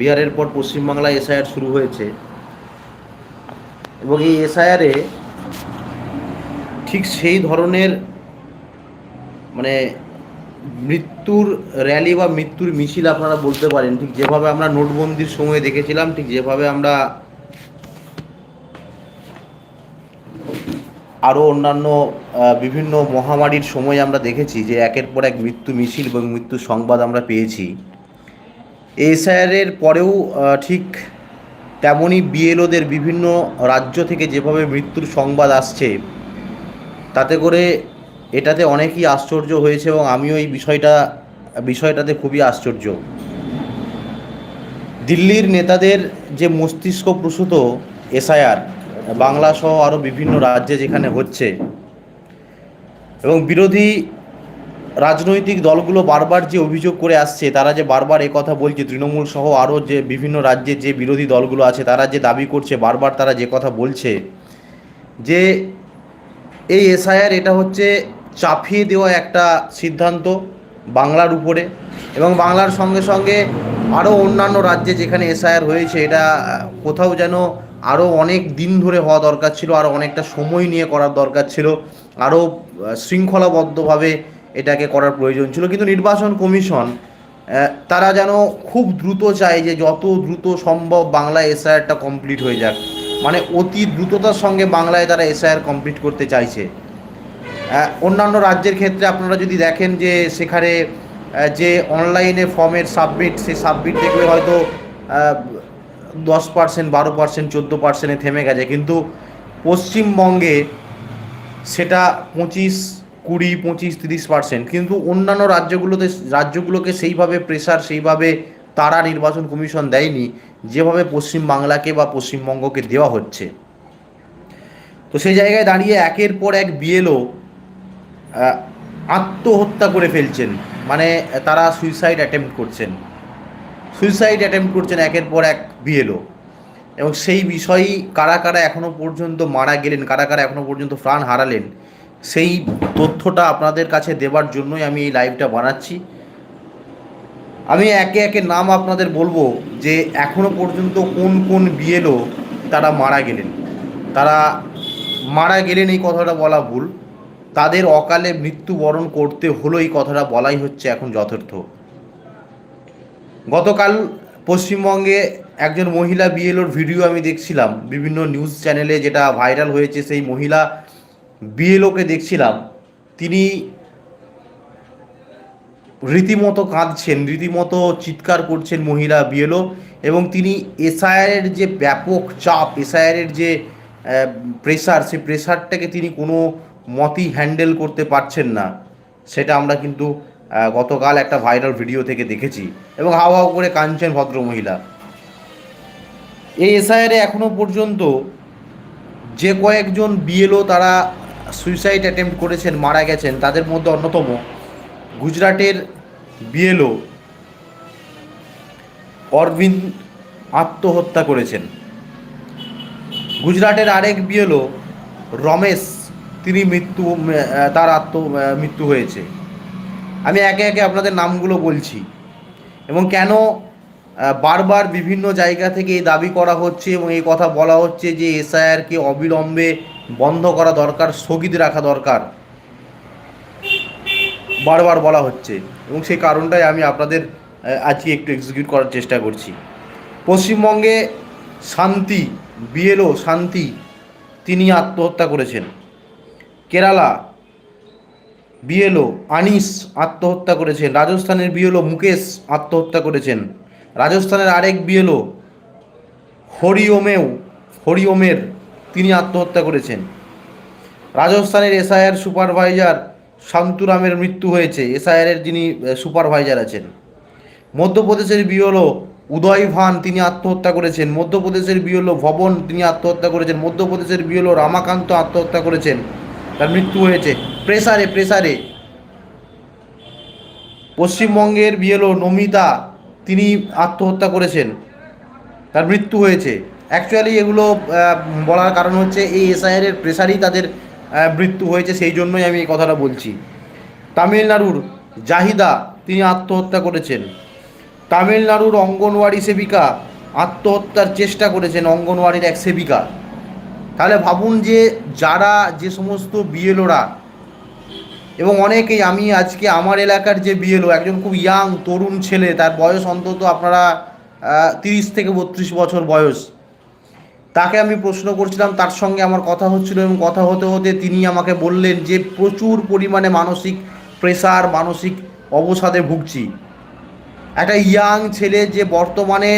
বিহারের পর পশ্চিমবাংলায় এসআইআর শুরু হয়েছে। এবং এই এসআইআরে ঠিক সেই ধরনের মানে মৃত্যুর র্যালি বা মৃত্যুর মিছিল আপনারা বলতে পারেন। ঠিক যেভাবে আমরা নোটবন্দির সময় দেখেছিলাম, ঠিক যেভাবে আমরা আরও অন্যান্য বিভিন্ন মহামারীর সময় আমরা দেখেছি যে একের পর এক মৃত্যু মিছিল এবং মৃত্যুর সংবাদ আমরা পেয়েছি। এসআইআরের পরেও ঠিক তেমনই বিএলওদের বিভিন্ন রাজ্য থেকে যেভাবে মৃত্যুর সংবাদ আসছে, তাতে করে এটাতে অনেকই আশ্চর্য হয়েছে এবং আমিও এই বিষয়টা, বিষয়টাতে খুবই আশ্চর্য। দিল্লির নেতাদের যে মস্তিষ্ক প্রসূত এসআইআর, বাংলা সহ আরও বিভিন্ন রাজ্যে যেখানে হচ্ছে, এবং বিরোধী রাজনৈতিক দলগুলো বারবার যে অভিযোগ করে আসছে, তারা যে বারবার কথা বলছে, তৃণমূল সহ আরও যে বিভিন্ন রাজ্যে যে বিরোধী দলগুলো আছে, তারা যে দাবি করছে, বারবার তারা যে কথা বলছে, যে এই এসআইআর এটা হচ্ছে চাপিয়ে দেওয়া একটা সিদ্ধান্ত বাংলার উপরে এবং বাংলার সঙ্গে সঙ্গে আরও অন্যান্য রাজ্যে যেখানে এসআইআর হয়েছে, এটা কোথাও যেন আরও অনেক দিন ধরে হওয়া দরকার ছিল, আরও অনেকটা সময় নিয়ে করার দরকার ছিল, আরও শৃঙ্খলাবদ্ধভাবে এটাকে করার প্রয়োজন ছিল। কিন্তু নির্বাচন কমিশন তারা যেন খুব দ্রুত চায় যে যত দ্রুত সম্ভব বাংলায় এসআইআরটা কমপ্লিট হয়ে যাক। মানে অতি দ্রুততার সঙ্গে বাংলায় তারা এসআইআর কমপ্লিট করতে চাইছে। অন্যান্য রাজ্যের ক্ষেত্রে আপনারা যদি দেখেন যে সেখানে যে অনলাইনে ফর্মের সাবমিট সেই সাবমিট দেখলে হয়তো দশ পার্সেন্ট বারো পার্সেন্ট চোদ্দ পার্সেন্টে থেমে গেছে। কিন্তু পশ্চিমবঙ্গে সেটা পঁচিশ কুড়ি, পঁচিশ, তিরিশ পার্সেন্ট কিন্তু অন্যান্য রাজ্যগুলোতে, রাজ্যগুলোকে সেইভাবে প্রেসার সেইভাবে তারা নির্বাচন কমিশন দেয়নি, যেভাবে পশ্চিমবাংলাকে বা পশ্চিমবঙ্গকে দেওয়া হচ্ছে। তো সেই জায়গায় দাঁড়িয়ে একের পর এক বিএলও আত্মহত্যা করে ফেলছেন। মানে তারা সুইসাইড অ্যাটেম্প্ট করছেন। সুইসাইড অ্যাটেম্প্ট করছেন একের পর এক বিএলও এবং সেই বিষয়ই কারা কারা এখনও পর্যন্ত মারা গেলেন, কারা কারা এখনও পর্যন্ত প্রাণ হারালেন সেই তথ্যটা আপনাদের কাছে দেবার জন্যই আমি এই লাইভটা বানাচ্ছি। আমি একে একে নাম আপনাদের বলব যে এখনও পর্যন্ত কোন কোন বিএলও তারা মারা গেলেন। তারা মারা গেলেন এই কথাটা বলা ভুল। তাদের অকালে মৃত্যুবরণ করতে হলো এই কথাটা বলাই হচ্ছে এখন যথার্থ। গতকাল পশ্চিমবঙ্গে একজন মহিলা বিএলওর ভিডিও আমি দেখছিলাম। বিভিন্ন নিউজ চ্যানেলে যেটা ভাইরাল হয়েছে সেই মহিলা বিএলওকে দেখছিলাম, তিনি রীতিমতো কাঁদছেন, রীতিমতো চিৎকার করছেন মহিলা বিএলও এবং তিনি এসআইআরের যে ব্যাপক চাপ, এসআইআরের যে প্রেসার সেই প্রেসারটাকে তিনি কোনো মতই হ্যান্ডেল করতে পারছেন না। সেটা আমরা কিন্তু গতকাল একটা ভাইরাল ভিডিও থেকে দেখেছি এবং হাও হাও করে কাঁদছেন ভদ্রমহিলা। এই এসআইআরে এখনও পর্যন্ত যে কয়েকজন বিএলও তারা সুইসাইড অ্যাটেম্প করেছেন, মারা গেছেন, তাদের মধ্যে অন্যতম গুজরাটের বিএলও অরবিন্দ আত্মহত্যা করেছেন। গুজরাটের আরেক বিএলও রমেশ, তিনি মৃত্যু, তার আত্ম, মৃত্যু হয়েছে। আমি একে একে আপনাদের নামগুলো বলছি এবং কেন বারবার বিভিন্ন জায়গা থেকে এই দাবি করা হচ্ছে এবং এই কথা বলা হচ্ছে যে এসআইআরকে অবিলম্বে বন্ধ করা দরকার, স্থগিত রাখা দরকার। বারবার বলা হচ্ছে এবং সেই কারণটাই আমি আপনাদের আজকে একটু এক্সিকিউট করার চেষ্টা করছি। পশ্চিমবঙ্গে শান্তি, বিএলও শান্তি, তিনি আত্মহত্যা করেছেন। কেরালা, বিএলও আনিস আত্মহত্যা করেছেন। রাজস্থানের বিএলও মুকেশ আত্মহত্যা করেছেন। রাজস্থানের আরেক বিএলও, হরিওমেও, হরিওমের তিনি আত্মহত্যা করেছেন। রাজস্থানের এসআইআর সুপারভাইজার শান্তুরামের মৃত্যু হয়েছে। এসআইআরের যিনি সুপারভাইজার আছেন। মধ্যপ্রদেশের বিএলও উদয় ভান তিনি আত্মহত্যা করেছেন। মধ্যপ্রদেশের বিএলও ভবন তিনি আত্মহত্যা করেছেন। মধ্যপ্রদেশের বিএলও রামাকান্ত আত্মহত্যা করেছেন। তার মৃত্যু হয়েছে। প্রেসারে প্রেসারে। পশ্চিমবঙ্গের বিএলও নমিতা তিনি আত্মহত্যা করেছেন। তার মৃত্যু হয়েছে। অ্যাকচুয়ালি এগুলো বলার কারণ হচ্ছে এই এসআইআরের প্রেসারেই তাদের মৃত্যু হয়েছে, সেই জন্যই আমি এই কথাটা বলছি। তামিলনাড়ুর জাহিদা, তিনি আত্মহত্যা করেছেন। তামিলনাড়ুর অঙ্গনওয়াড়ি সেবিকা আত্মহত্যার চেষ্টা করেছেন, অঙ্গনওয়াড়ির এক সেবিকা। তাহলে ভাবুন যে, যারা যে সমস্ত বিএলওরা, এবং অনেকেই, আমি আজকে আমার এলাকার যে বিএলও, একজন খুব ইয়াং তরুণ ছেলে, তার বয়স অন্তত আপনারা তিরিশ থেকে বত্রিশ বছর বয়স। তাকে আমি প্রশ্ন করছিলাম, তার সঙ্গে আমার কথা হচ্ছিল এবং কথা হতে হতে তিনি আমাকে বললেন যে, প্রচুর পরিমাণে মানসিক প্রেসার মানসিক অবসাদে ভুগছি। একটা ইয়াং ছেলে যে বর্তমানে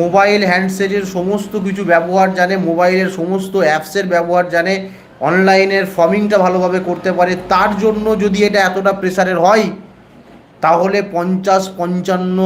মোবাইল হ্যান্ডসেটের সমস্ত কিছু ব্যবহার জানে মোবাইলের সমস্ত অ্যাপসের ব্যবহার জানে অনলাইনের ফর্মিংটা ভালোভাবে করতে পারে, তার জন্য যদি এটা এতটা প্রেসারের হয় তাহলে পঞ্চাশ, পঞ্চান্ন,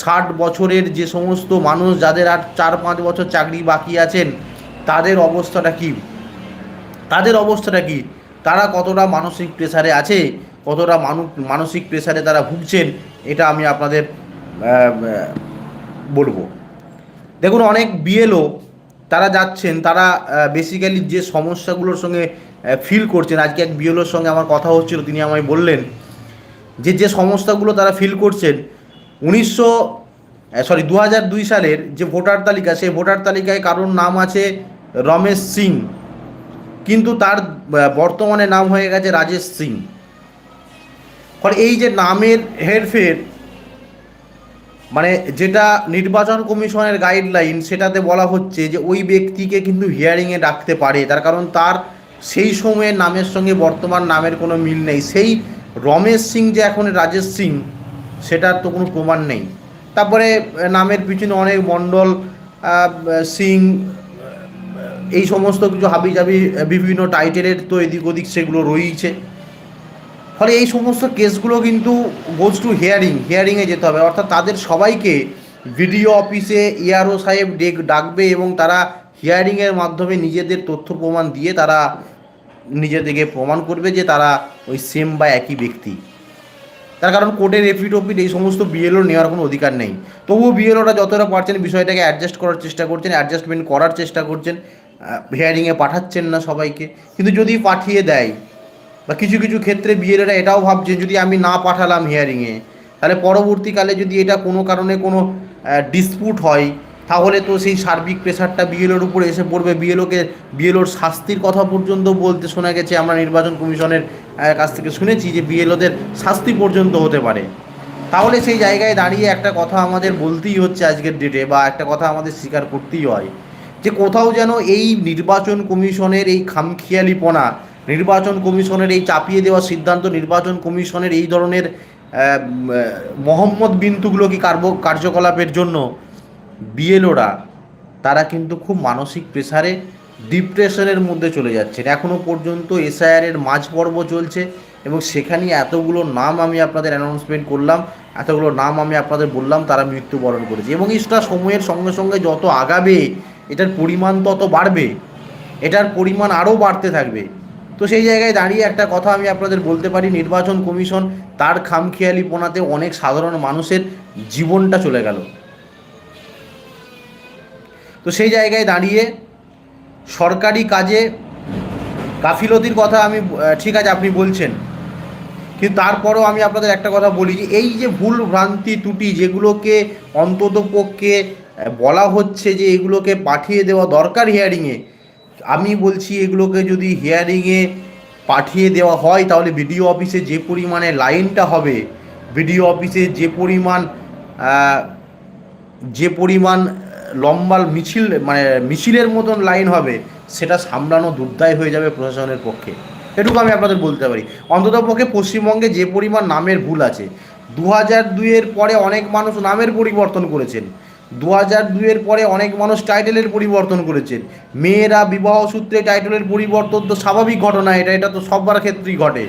ষাট বছরের যে সমস্ত মানুষ যাদের আর চার, পাঁচ বছর চাকরি বাকি আছেন, তাদের অবস্থাটা কী? তাদের অবস্থাটা কি? তারা কতটা মানসিক প্রেসারে আছে? কতটা মানুষ মানসিক প্রেসারে তারা ভুগছেন? এটা আমি আপনাদের বলব। দেখুন, অনেক বিএলও তারা যাচ্ছেন, তারা বেসিক্যালি যে সমস্যাগুলোর সঙ্গে ফিল করছেন, আজকে এক বিএলওর সঙ্গে আমার কথা হচ্ছিল, তিনি আমায় বললেন যে যে সমস্যাগুলো তারা ফিল করছেন, উনিশশো সরি দু দুই সালের যে ভোটার তালিকা, সেই ভোটার তালিকায় কারোর নাম আছে রমেশ সিং। কিন্তু তার বর্তমানে নাম হয়ে গেছে রাজেশ সিং। ফলে এই যে নামের হেরফের মানে যেটা নির্বাচন কমিশনের গাইডলাইন সেটাতে বলা হচ্ছে যে ওই ব্যক্তিকে কিন্তু হিয়ারিংয়ে ডাকতে পারে। তার কারণ তার সেই সময়ের নামের সঙ্গে বর্তমান নামের কোনো মিল নেই। সেই রমেশ সিং যে এখন রাজেশ সিং সেটার তো কোনো প্রমাণ নেই। তারপরে নামের পিছনে অনেক মণ্ডল সিং এই সমস্ত কিছু হাবিজাবি আহ, বিভিন্ন টাইটেলের তো এদিক ওদিক সেগুলো রয়েছে ফলে এই সমস্ত কেসগুলো কিন্তু গোজ টু হিয়ারিং হিয়ারিংয়ে যেতে হবে। অর্থাৎ তাদের সবাইকে ভিডিও অফিসে ইআরও সাহেব ডেক ডাকবে এবং তারা হিয়ারিংয়ের মাধ্যমে নিজেদের তথ্য প্রমাণ দিয়ে তারা নিজেদেরকে প্রমাণ করবে যে তারা ওই সেম বা একই ব্যক্তি। তার কারণ কোর্টের এফিডোপিট এই সমস্ত বিএলও নেওয়ার কোনো অধিকার নেই। তবুও বিএলওরা যতটা পারছেন বিষয়টাকে অ্যাডজাস্ট করার চেষ্টা করছেন অ্যাডজাস্টমেন্ট করার চেষ্টা করছেন হিয়ারিংয়ে পাঠাচ্ছেন না সবাইকে। কিন্তু যদি পাঠিয়ে দেয়, বা কিছু কিছু ক্ষেত্রে বিএলএরা এটাও ভাবছে যদি আমি না পাঠালাম হিয়ারিংয়ে তাহলে পরবর্তীকালে যদি এটা কোনো কারণে কোনো ডিসপুট হয় তাহলে তো সেই সার্বিক প্রেশারটা বিএলওর উপরে এসে পড়বে। বিএলওকে বিএলওর শাস্তির কথা পর্যন্ত বলতে শোনা গেছে। আমরা নির্বাচন কমিশনের কাছ থেকে শুনেছি যে বিএলওদের শাস্তি পর্যন্ত হতে পারে। তাহলে সেই জায়গায় দাঁড়িয়ে একটা কথা আমাদের বলতেই হচ্ছে আজকের ডেটে বা একটা কথা আমাদের স্বীকার করতেই হয়। যে কোথাও যেন এই নির্বাচন কমিশনের এই খামখিয়ালিপনা, নির্বাচন কমিশনের এই চাপিয়ে দেওয়া সিদ্ধান্ত, নির্বাচন কমিশনের এই ধরনের মোহাম্মদ বিন্তুগুলো কি কার্য- কার্যকলাপের জন্য বিএলওরা তারা কিন্তু খুব মানসিক প্রেসারে ডিপ্রেশনের মধ্যে চলে যাচ্ছেন। এখনও পর্যন্ত এসআইআরের মাঝ পর্ব চলছে এবং সেখানে এতগুলো নাম আমি আপনাদের অ্যানাউন্সমেন্ট করলাম, এতগুলো নাম আমি আপনাদের বললাম, তারা মৃত্যুবরণ করেছে। এবং এটা সময়ের সঙ্গে সঙ্গে যত আগাবে, এটার পরিমাণ তত বাড়বে, এটার পরিমাণ আরও বাড়তে থাকবে। তো সেই জায়গায় দাঁড়িয়ে একটা কথা আমি আপনাদের বলতে পারি, নির্বাচন কমিশন তার খামখেয়ালিপনাতে অনেক সাধারণ মানুষের জীবনটা চলে গেল। তো সেই জায়গায় দাঁড়িয়ে সরকারি কাজে গাফিলতির কথা আমি ঠিক আছে আপনি বলছেন। কিন্তু তারপরেও আমি আপনাদের একটা কথা বলি যে এই যে ভুল ভ্রান্তি ত্রুটি যেগুলোকে অন্তত পক্ষে বলা হচ্ছে যে এগুলোকে পাঠিয়ে দেওয়া দরকার হিয়ারিংয়ে আমি বলছি এগুলোকে যদি হিয়ারিংয়ে পাঠিয়ে দেওয়া হয় তাহলে বিডিও অফিসে যে পরিমাণে লাইনটা হবে, বিডিও অফিসে যে পরিমাণ যে পরিমাণ লম্বা মিছিল মানে মিছিলের মতন লাইন হবে, সেটা সামলানো দুর্দায় হয়ে যাবে প্রশাসনের পক্ষে। এটুকু আমি আপনাদের বলতে পারি। অন্তত পক্ষে পশ্চিমবঙ্গে যে পরিমাণ নামের ভুল আছে দু হাজার দুইয়ের পরে অনেক মানুষ নামের পরিবর্তন করেছেন। দু হাজার দুইয়ের পরে অনেক মানুষ টাইটেলের পরিবর্তন করেছেন। মেয়েরা বিবাহ সূত্রে টাইটেলের পরিবর্তন তো স্বাভাবিক ঘটনা এটা এটা তো সবার ক্ষেত্রেই ঘটে।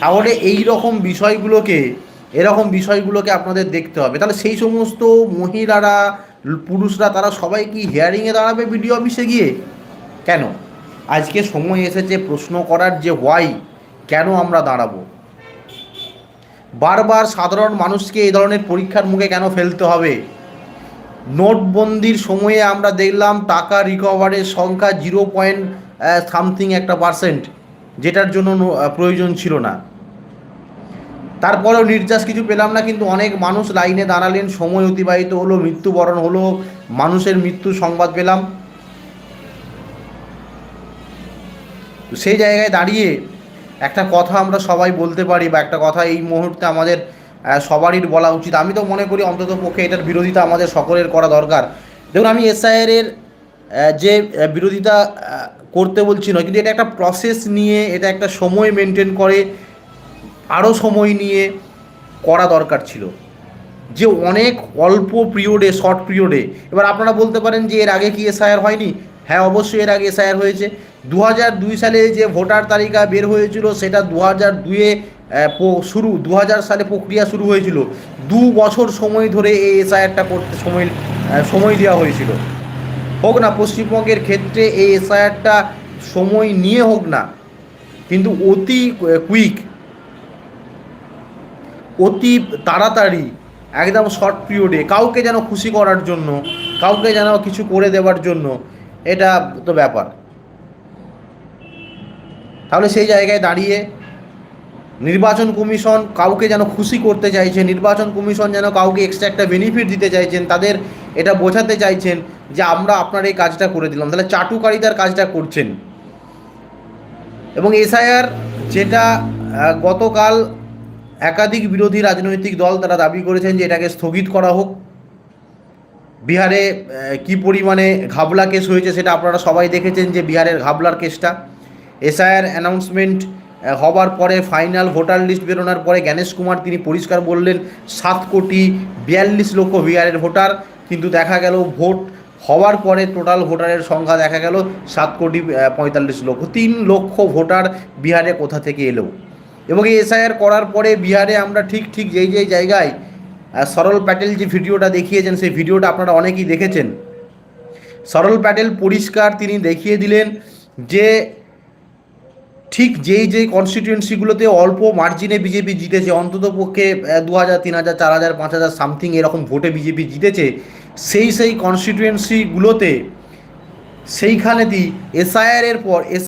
তাহলে এই রকম বিষয়গুলোকে, এরকম বিষয়গুলোকে আপনাদের দেখতে হবে। তাহলে সেই সমস্ত মহিলারা পুরুষরা তারা সবাই কি হিয়ারিংয়ে দাঁড়াবে বিডিও অফিসে গিয়ে? কেন? আজকে সময় এসেছে প্রশ্ন করার যে হোয়াই কেন আমরা দাঁড়াবো? বারবার সাধারণ মানুষকে এই ধরনের পরীক্ষার মুখে কেন ফেলতে হবে? নোটবন্দির সময়ে আমরা দেখলাম টাকা রিকভারের সংখ্যা জিরো পয়েন্ট সামথিং একটা পার্সেন্ট যেটার জন্য প্রয়োজন ছিল না। তারপরেও নির্যাস কিছু পেলাম না, কিন্তু অনেক মানুষ লাইনে দাঁড়ালেন, সময় অতিবাহিত হলো, মৃত্যুবরণ হলো, মানুষের মৃত্যু সংবাদ পেলাম। সেই জায়গায় দাঁড়িয়ে একটা কথা আমরা সবাই বলতে পারি বা একটা কথা এই মুহূর্তে আমাদের সবারই বলা উচিত। আমি তো মনে করি অন্তত পক্ষে এটার বিরোধিতা আমাদের সকলের করা দরকার। দেখুন, আমি এসআইআর এর যে বিরোধিতা করতে বলছি না কিন্তু এটা একটা প্রসেস নিয়ে, এটা একটা সময় মেনটেন করে আরও সময় নিয়ে করা দরকার ছিল। যে অনেক অল্প পিরিয়ডে, শর্ট পিরিয়ডে, এবার আপনারা বলতে পারেন যে এর আগে কি এসআইআর হয়নি? হ্যাঁ অবশ্যই এর আগে এসআইআর হয়েছে। দু দুই সালে যে ভোটার তালিকা বের হয়েছিল, সেটা দু হাজার দুয়ে শুরু দু হাজার সালে প্রক্রিয়া শুরু হয়েছিল। দু বছর সময় ধরে এই এসআইআরটা করতে সময় সময় দেওয়া হয়েছিল। হোক না, পশ্চিমবঙ্গের ক্ষেত্রে এই এসআইআরটা সময় নিয়ে হোক না, কিন্তু অতি কুইক অতি তাড়াতাড়ি, একদম শর্ট পিরিয়ডে কাউকে যেন খুশি করার জন্য, কাউকে যেন কিছু করে দেওয়ার জন্য, এটা তো ব্যাপার। তাহলে সেই জায়গায় দাঁড়িয়ে নির্বাচন কমিশন কাউকে যেন খুশি করতে চাইছে নির্বাচন কমিশন যেন কাউকে এক্সট্রা একটা বেনিফিট দিতে চাইছেন, তাদের এটা বোঝাতে চাইছেন যে আমরা আপনার এই কাজটা করে দিলাম। তাহলে চাটুকারিতার কাজটা করছেন। এবং এসআইআর যেটা গতকাল একাধিক বিরোধী রাজনৈতিক দল তারা দাবি করেছেন যে এটাকে স্থগিত করা হোক। বিহারে কি পরিমাণে ঘাবলা কেস হয়েছে সেটা আপনারা সবাই দেখেছেন যে বিহারের ঘাবলার কেসটা। এসআইআর অ্যানাউন্সমেন্ট হবার পরে ফাইনাল ভোটার লিস্ট বেরোনোর পরে জ্ঞানেশ কুমার তিনি পরিষ্কার বললেন, সাত কোটি বিয়াল্লিশ লক্ষ বিহারের ভোটার, কিন্তু দেখা গেল ভোট হওয়ার পরে টোটাল ভোটারের সংখ্যা দেখা গেল সাত কোটি পঁয়তাল্লিশ লক্ষ, তিন লক্ষ ভোটার বিহারে কোথা থেকে এলো? এবং এই এসআইআর করার পরে বিহারে আমরা ঠিক ঠিক যেই যেই জায়গায় সরল প্যাটেল যে ভিডিওটা দেখিয়েছেন, সেই ভিডিওটা আপনারা অনেকেই দেখেছেন। সরল প্যাটেল পরিষ্কার তিনি দেখিয়ে দিলেন যে ঠিক যেই যেই কনস্টিটিউয়েন্সিগুলোতে অল্প মার্জিনে বিজেপি জিতেছে, অন্তত পক্ষে দু হাজার তিন হাজার চার হাজার পাঁচ হাজার সামথিং এরকম ভোটে বিজেপি জিতেছে, সেই সেই কনস্টিটিউয়েন্সিগুলোতে সেইখানেতেই এসআইআর এর পর